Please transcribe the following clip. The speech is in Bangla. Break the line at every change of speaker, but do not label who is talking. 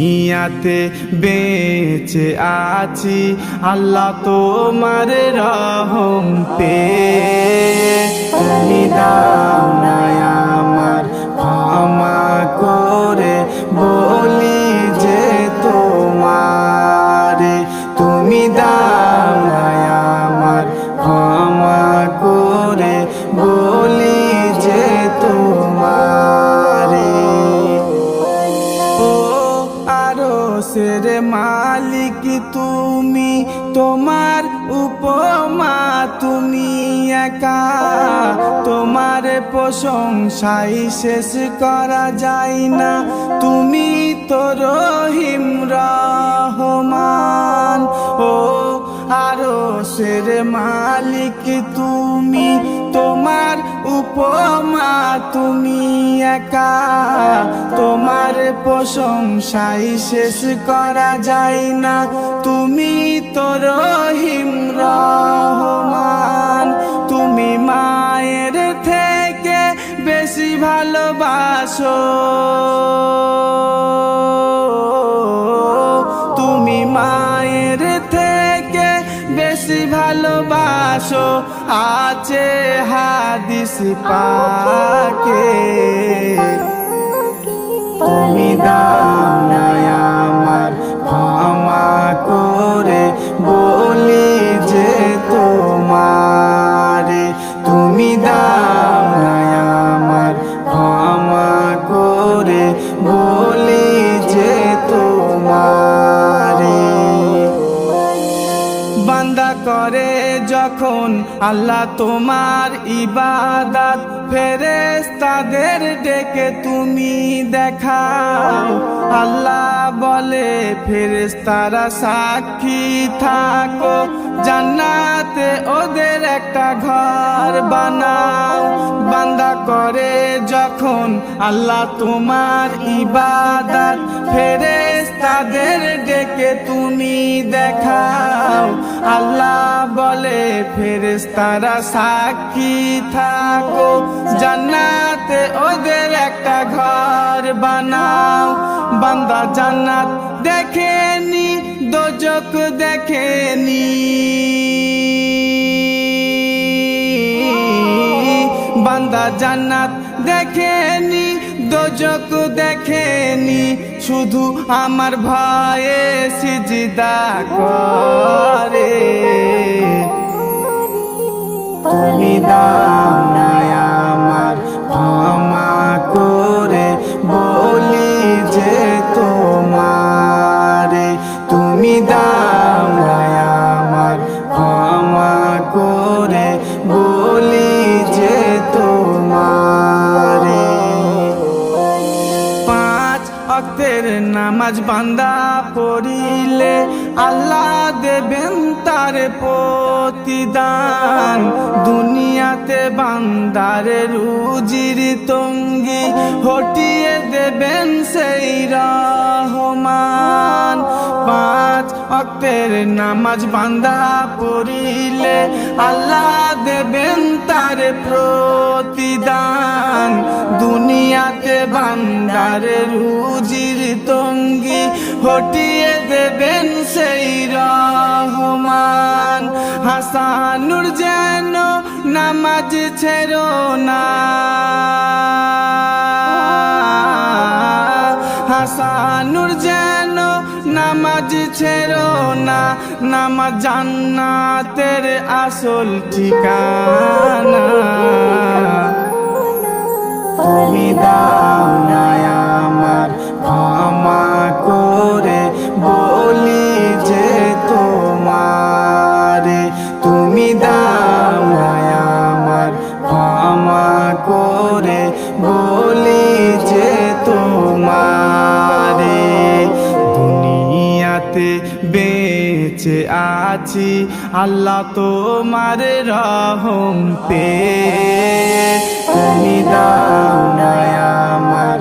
দুনিয়াতে বেঁচে আছি আল্লাহ তোমার রহম পে তুমি দাও আরও মালিক তুমি, তোমার উপমা তুমি একা। তোমার প্রশংসাই শেষ করা যায় না, তুমি তো রহিম রহমান। ও আরও সের মালিক তুমি তোমার উপমা তুমি একা। তোমার প্রশংসাই শেষ করা যায় না। তুমি তো রহিম রহমান। তুমি মায়ের থেকে বেশি ভালোবাসো। তুমি মায়ের থেকে বেশি ভালোবাসো আছে হাদিস পাকে। তুমি দাও করে যখন আল্লাহ তোমার ইবাদাত ফেরেস তাদের ডেকে তুমি দেখাও। আল্লাহ বলে ফেরেস তারা সাক্ষী থাকো, জান্নাতে ওদের একটা ঘর বানাও। বান্দা করে যখন আল্লাহ তোমার ইবাদাত ফেরেস তাদের ডেকে তুমি দেখাও। আল্লাহ বলে ফেরেস তারা সাক্ষী থাকো। জান্নাতে ওদের একটা ঘর বানাও। বান্দা জান্নাত দেখেনি, দোজক দেখেনি। বান্দা জান্নাত দেখেনি, দোজক দেখেনি। শুধু আমার ভয়ে সিজিদা করে। তুমি আমার ক্ষমা করে, বলি যে তোমারে। তুমি না আমার ক্ষমা করে। নামাজ বান্দা পড়িলে আল্লাহ দেবেন তার প্রতিদান। দুনিয়াতে বান্দার রুজির তঙ্গি হটিয়ে দেবেন সেই রহমান। পাঁচ অক্তের নামাজ বান্দা পড়িলে আল্লাহ দেবেন তার প্রতিদান। দুনিয়াতে বান্দার রুজির হটিয়ে দেবেন সেই রহমান। হাসানুর যেন নামাজ ছেড়ো না। হাসানুর যেন নামাজ ছেড়ো না। নামাজ জান্নাতের আসল ঠিকানা। তুমি দাও না করে বলি যে তোমারে দুনিয়াতে বেঁচে আছি আল্লাহ তোমার রহম পে তুমি দাও আমার